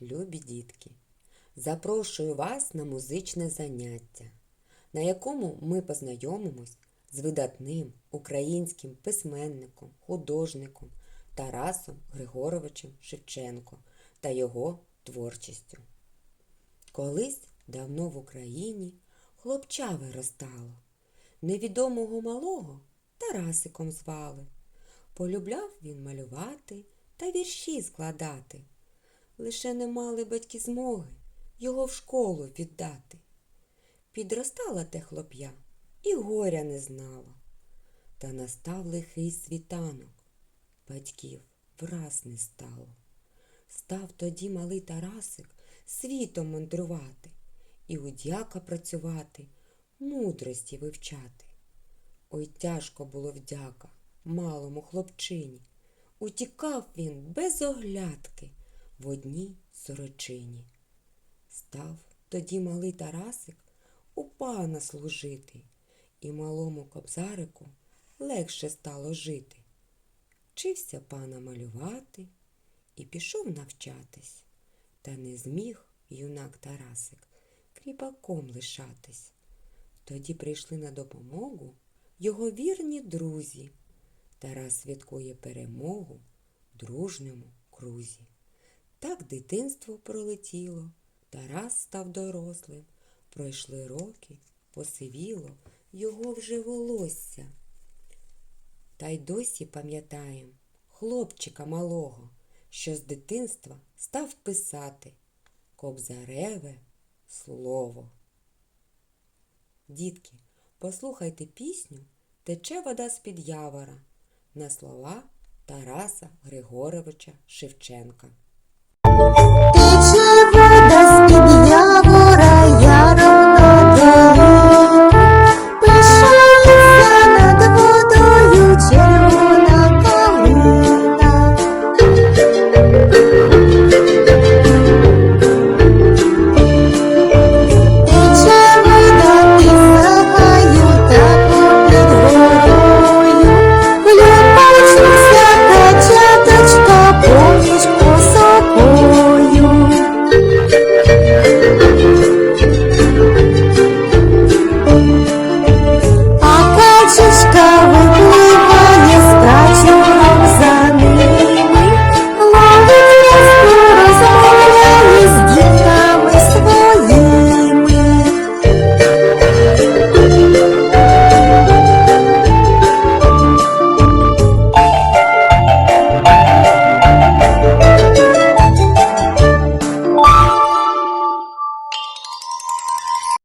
Любі дітки, запрошую вас на музичне заняття, на якому ми познайомимось з видатним українським письменником, художником Тарасом Григоровичем Шевченко та його творчістю. Колись давно в Україні хлопча виростало, невідомого малого Тарасиком звали. Полюбляв він малювати та вірші складати. Лише не мали батьки змоги його в школу віддати. Підростала те хлоп'я і горя не знала. Та настав лихий світанок, батьків враз не стало. Став тоді малий Тарасик світом мандрувати і у дяка працювати, мудрості вивчати. Ой, тяжко було вдяка малому хлопчині. Утікав він без оглядки в одній сорочині. Став тоді малий Тарасик у пана служити, і малому кобзарику легше стало жити. Вчився пана малювати і пішов навчатись, та не зміг юнак Тарасик кріпаком лишатись. Тоді прийшли на допомогу його вірні друзі. Тарас святкує перемогу дружньому крузі. Так дитинство пролетіло, Тарас став дорослим. Пройшли роки, посивіло його вже волосся. Та й досі пам'ятаєм хлопчика малого, що з дитинства став писати кобзареве слово. Дітки, послухайте пісню Тече вода з-під явора на слова Тараса Григоровича Шевченка.